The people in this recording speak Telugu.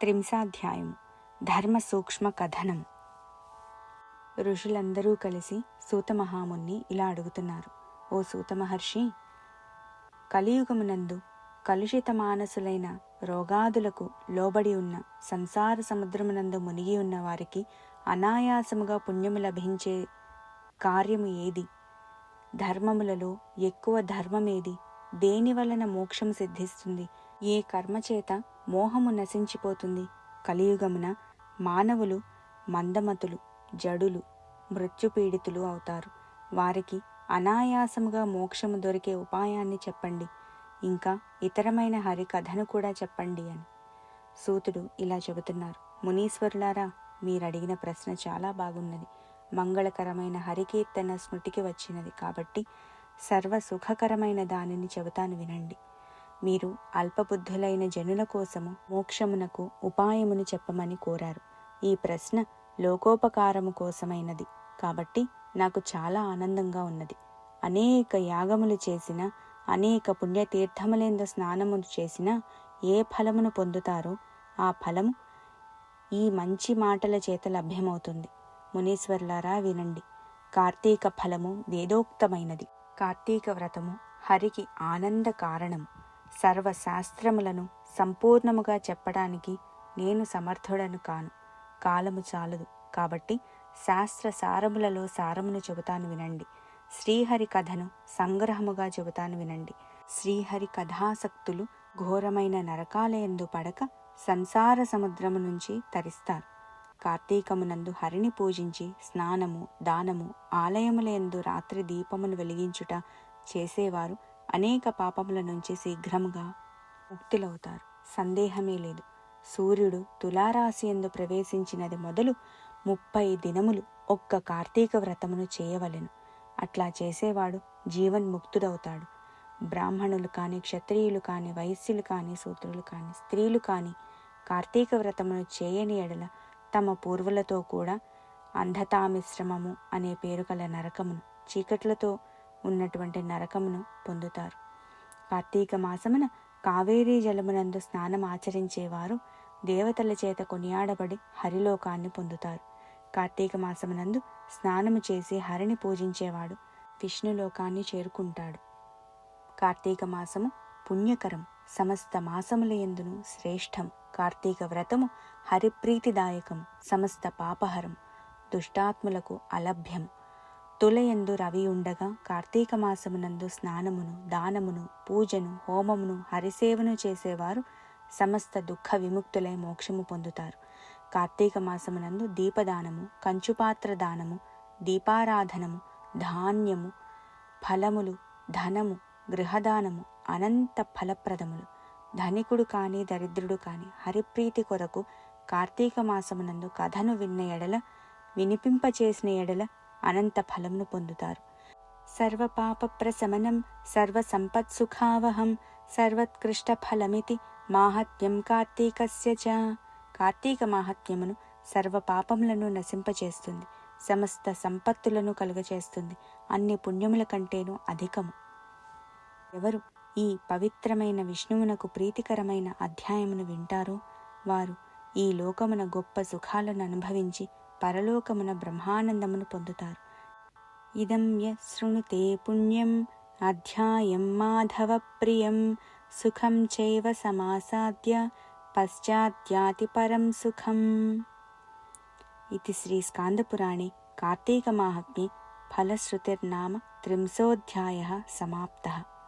త్రింశాధ్యాయం ధర్మ సూక్ష్మ కథనం ఋషులందరూ కలిసి సూతమహాముని ఇలా అడుగుతున్నారు. ఓ సూత మహర్షి కలియుగమునందు కలుషిత మానసులైన రోగాదులకు లోబడి ఉన్న సంసార సముద్రమునందు మునిగి ఉన్న వారికి అనాయాసముగా పుణ్యము లభించే కార్యము ఏది? ధర్మములలో ఎక్కువ ధర్మమేది? దేని వలన మోక్షం సిద్ధిస్తుంది? ఏ కర్మ చేత మోహము నశించిపోతుంది. కలియుగమున మానవులు మందమతులు జడులు మృత్యుపీడితులు అవుతారు. వారికి అనాయాసముగా మోక్షము దొరికే ఉపాయాన్ని చెప్పండి. ఇంకా ఇతరమైన హరి కథను కూడా చెప్పండి అని. సూతుడు ఇలా చెబుతున్నారు. మునీశ్వరులారా మీరడిగిన ప్రశ్న చాలా బాగున్నది. మంగళకరమైన హరికీర్తన స్మృతికి వచ్చినది కాబట్టి సర్వ సుఖకరమైన దానిని చెబుతాను వినండి. మీరు అల్పబుద్ధులైన జనుల కోసము మోక్షమునకు ఉపాయమును చెప్పమని కోరారు. ఈ ప్రశ్న లోకోపకారము కోసమైనది. కాబట్టి నాకు చాలా ఆనందంగా ఉన్నది. అనేక యాగములు చేసిన అనేక పుణ్యతీర్థములేందు స్నానములు చేసినా ఏ ఫలమును పొందుతారో ఆ ఫలము ఈ మంచి మాటల చేత లభ్యమవుతుంది. మునీశ్వర్లారా వినండి. కార్తీక ఫలము వేదోక్తమైనది. కార్తీక వ్రతము హరికి ఆనంద కారణము సర్వశాస్త్రములను సంపూర్ణముగా చెప్పడానికి నేను సమర్థుడను కాను. కాలము చాలదు. కాబట్టి శాస్త్ర సారములలో సారమును చెబుతాను వినండి. శ్రీహరి కథను సంగ్రహముగా చెబుతాను వినండి. శ్రీహరి కథాసక్తులు ఘోరమైన నరకాలయందు పడక సంసార సముద్రము నుంచి తరిస్తారు. కార్తీకమునందు హరిని పూజించి స్నానము దానము ఆలయములందు రాత్రి దీపమును వెలిగించుట చేసేవారు అనేక పాపముల నుంచి శీఘ్రముగా ముక్తులవుతారు. సందేహమే లేదు. సూర్యుడు తులారాశి ఎందు ప్రవేశించినది మొదలు ముప్పై దినములు ఒక్క కార్తీక వ్రతమును చేయవలెను. అట్లా చేసేవాడు జీవన్ముక్తుడవుతాడు బ్రాహ్మణులు కాని క్షత్రియులు కాని వైశ్యులు కాని సూత్రులు కాని స్త్రీలు కాని కార్తీక వ్రతమును చేయని ఎడల తమ పూర్వులతో కూడా అంధతామిశ్రమము అనే పేరు గల నరకమును చీకట్లతో ఉన్నటువంటి నరకమును పొందుతారు. కార్తీక మాసమున కావేరీ జలమునందు స్నానం ఆచరించేవారు దేవతల చేత కొనియాడబడి హరిలోకాన్ని పొందుతారు. కార్తీక మాసమునందు స్నానము చేసి హరిని పూజించేవాడు విష్ణులోకాన్ని చేరుకుంటాడు. కార్తీక మాసము పుణ్యకరం సమస్త మాసముల ఎందును శ్రేష్టం. కార్తీక వ్రతము హరిప్రీతిదాయకం సమస్త పాపహరం దుష్టాత్ములకు అలభ్యం. తులయందు రవి ఉండగా కార్తీక మాసమునందు స్నానమును దానమును పూజను హోమమును హరిసేవను చేసేవారు సమస్త దుఃఖ విముక్తులై మోక్షము పొందుతారు. కార్తీక మాసమునందు దీపదానము కంచుపాత్ర దానము దీపారాధనము ధాన్యము ఫలములు ధనము గృహదానము అనంత ఫలప్రదములు. ధనికుడు కాని దరిద్రుడు కాని హరిప్రీతి కొరకు కార్తీక మాసమునందు కథను విన్న ఎడల వినిపింపచేసిన ఎడల అనంత ఫలమును పొందుతారు. సర్వపాప ప్రశమనం సర్వ సంపత్సుఖావహం సర్వోత్కృష్ట ఫలమితి మాహత్యం కార్తీకస్య చ. కార్తీక మాహత్యమును సర్వ పాపములను నశింపచేస్తుంది. సమస్త సంపత్తులను కలుగచేస్తుంది. అన్ని పుణ్యముల కంటేనూ అధికము. ఎవరు ఈ పవిత్రమైన విష్ణువునకు ప్రీతికరమైన అధ్యాయమును వింటారో వారు ఈ లోకమున గొప్ప సుఖాలను అనుభవించి పరలోకమున బ్రహ్మానందమును పొందుతారు. ఇదం శృణుతే పుణ్యం అధ్యాయం మాధవ ప్రియం సుఖం చైవ సమాసాద్య పశ్చాద్యాతి పరం సుఖం. ఇది శ్రీ స్కాందపురాణే కార్తీకమాహత్మ్యే ఫలశ్రుతిర్నామ त्रिंशोऽध्यायः समाप्तः